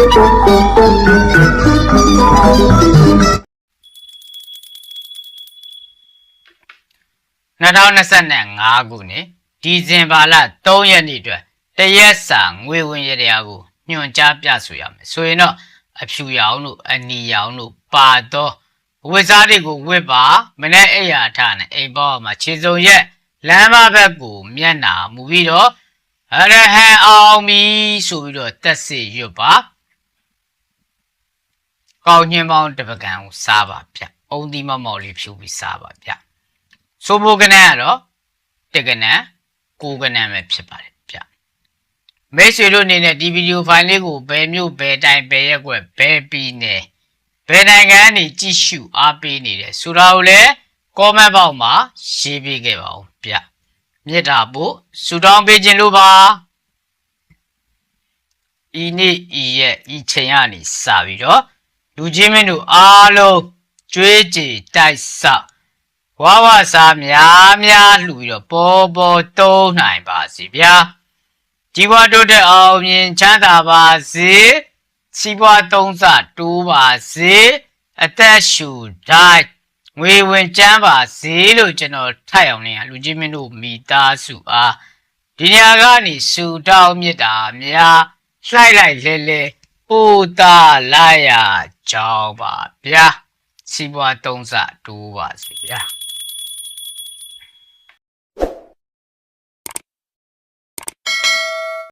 2025ခုနှစ်ဒီဇင်ဘာလ3ရက်နေ့အတွက်တရက်စာငွေဝင်ရတရားကိုညွှန်ကြားပြဆိုရမယ်ဆိုရင်တော့အဖြူရောင်တို့အနီရောင်တို့ပါတော့ဝစ်စားတွေကိုဝစ်ပါမနေ့အိယာထနဲ့အိမ်ပေါ်မှာခြေစုံရက်လမ်းမဘက်ကိုမျက်နာမူပြီးတော့အရဟံအောင်ပြီဆိုပြီးတော့တက်စစ်ရွတ်ပါ ကောင်းညင်ပေါင်းတစ်ပကံကိုစားပါဗျအုံဒီမမော်လေးဖြူပြီးစားပါဗျဆိုမိုကနန်ကတော့တက်ကနန်ကိုကနန်ပဲဖြစ်ပါတယ်ဗျမိတ်ဆွေတို့အနေနဲ့ဒီဗီဒီယိုဖိုင်လေးကိုဘယ်မျိုးဘယ်တိုင်းဘယ်ရက်ွက်ဘယ်ပြည်နယ်ဘယ်နိုင်ငံကနေကြည့်ရှုအားပေးနေတယ်ဆိုတာကိုလည်း comment box မှာရေးပေးခဲ့ပါဦးဗျမြစ်တာဖို့ဆူတောင်းပေးခြင်းလို့ပါဤနေ့ဤရက်ဤချိန်ကနေစပြီးတော့ လူချင်းမင်းတို့အားလုံးကြွေးကြေတိုက်ဆောက်ဝါဝစားများများလှူပြီးတော့ပေါ်ပေါ်တုံးနိုင်ပါစီဗျာကြီးပွားတိုးတက်အောင်မြင်ချမ်းသာပါစေစီးပွားသုံးစတိုးပါစေအသက်ရှူတိုင်းငွေဝင်ချမ်းပါစေလို့ကျွန်တော်ထိုက်အောင်နေရလူကြီးမင်းတို့မိသားစုအားဒီနေရာကနေစူတောင်းမြစ်တာများလှိုက်လိုက်လဲလဲ ပို့တာလာရကြောင်းပါဗျာစီးပွားသုံးစတိုးပါစေဗျာ